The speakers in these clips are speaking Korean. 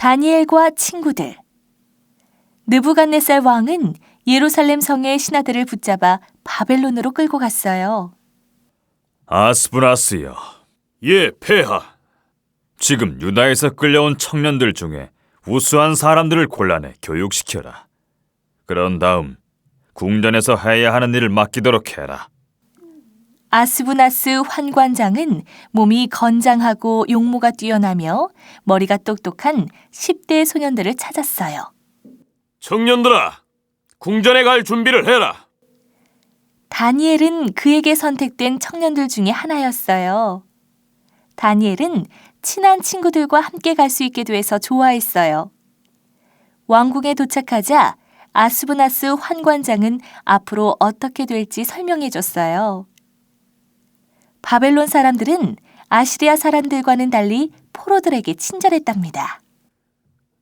다니엘과 친구들 느부갓네살 왕은 예루살렘 성의 신하들을 붙잡아 바벨론으로 끌고 갔어요. 아스브나스여, 예, 폐하. 지금 유다에서 끌려온 청년들 중에 우수한 사람들을 골라내 교육시켜라. 그런 다음 궁전에서 해야 하는 일을 맡기도록 해라. 아스부나스 환관장은 몸이 건장하고 용모가 뛰어나며 머리가 똑똑한 10대 소년들을 찾았어요. 청년들아, 궁전에 갈 준비를 해라. 다니엘은 그에게 선택된 청년들 중에 하나였어요. 다니엘은 친한 친구들과 함께 갈 수 있게 돼서 좋아했어요. 왕궁에 도착하자 아스부나스 환관장은 앞으로 어떻게 될지 설명해 줬어요. 바벨론 사람들은 아시리아 사람들과는 달리 포로들에게 친절했답니다.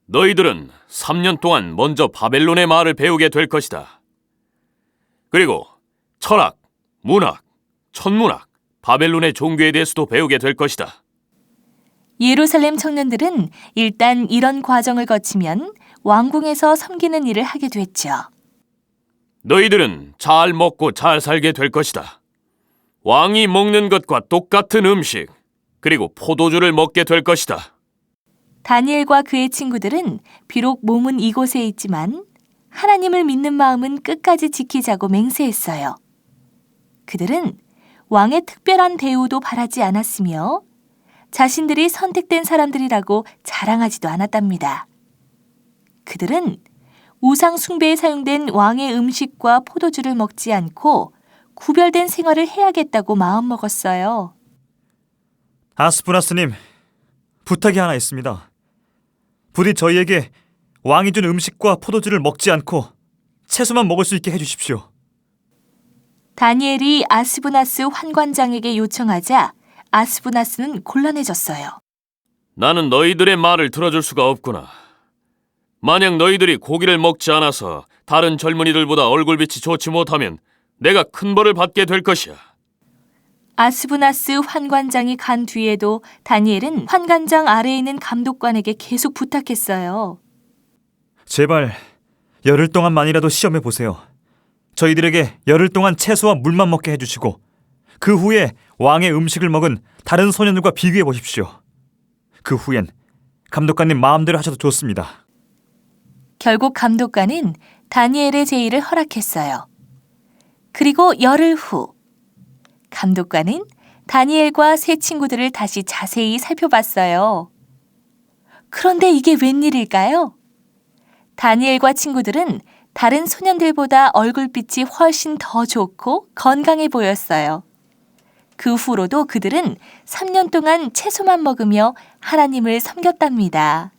너희들은 3년 동안 먼저 바벨론의 말을 배우게 될 것이다. 그리고 철학, 문학, 천문학, 바벨론의 종교에 대해서도 배우게 될 것이다. 예루살렘 청년들은 일단 이런 과정을 거치면 왕궁에서 섬기는 일을 하게 됐죠. 너희들은 잘 먹고 잘 살게 될 것이다. 왕이 먹는 것과 똑같은 음식, 그리고 포도주를 먹게 될 것이다. 다니엘과 그의 친구들은 비록 몸은 이곳에 있지만 하나님을 믿는 마음은 끝까지 지키자고 맹세했어요. 그들은 왕의 특별한 대우도 바라지 않았으며 자신들이 선택된 사람들이라고 자랑하지도 않았답니다. 그들은 우상 숭배에 사용된 왕의 음식과 포도주를 먹지 않고 구별된 생활을 해야겠다고 마음먹었어요. 아스푸나스님, 부탁이 하나 있습니다. 부디 저희에게 왕이 준 음식과 포도주를 먹지 않고 채소만 먹을 수 있게 해주십시오. 다니엘이 아스부나스 환관장에게 요청하자 아스부나스는 곤란해졌어요. 나는 너희들의 말을 들어줄 수가 없구나. 만약 너희들이 고기를 먹지 않아서 다른 젊은이들보다 얼굴빛이 좋지 못하면 내가 큰 벌을 받게 될 것이야. 아스부나스 환관장이 간 뒤에도 다니엘은 환관장 아래에 있는 감독관에게 계속 부탁했어요. 제발 열흘 동안만이라도 시험해 보세요. 저희들에게 열흘 동안 채소와 물만 먹게 해주시고 그 후에 왕의 음식을 먹은 다른 소년들과 비교해 보십시오. 그 후엔 감독관님 마음대로 하셔도 좋습니다. 결국 감독관은 다니엘의 제의를 허락했어요. 그리고 열흘 후 감독관은 다니엘과 새 친구들을 다시 자세히 살펴봤어요. 그런데 이게 웬일일까요? 다니엘과 친구들은 다른 소년들보다 얼굴빛이 훨씬 더 좋고 건강해 보였어요. 그 후로도 그들은 3년 동안 채소만 먹으며 하나님을 섬겼답니다.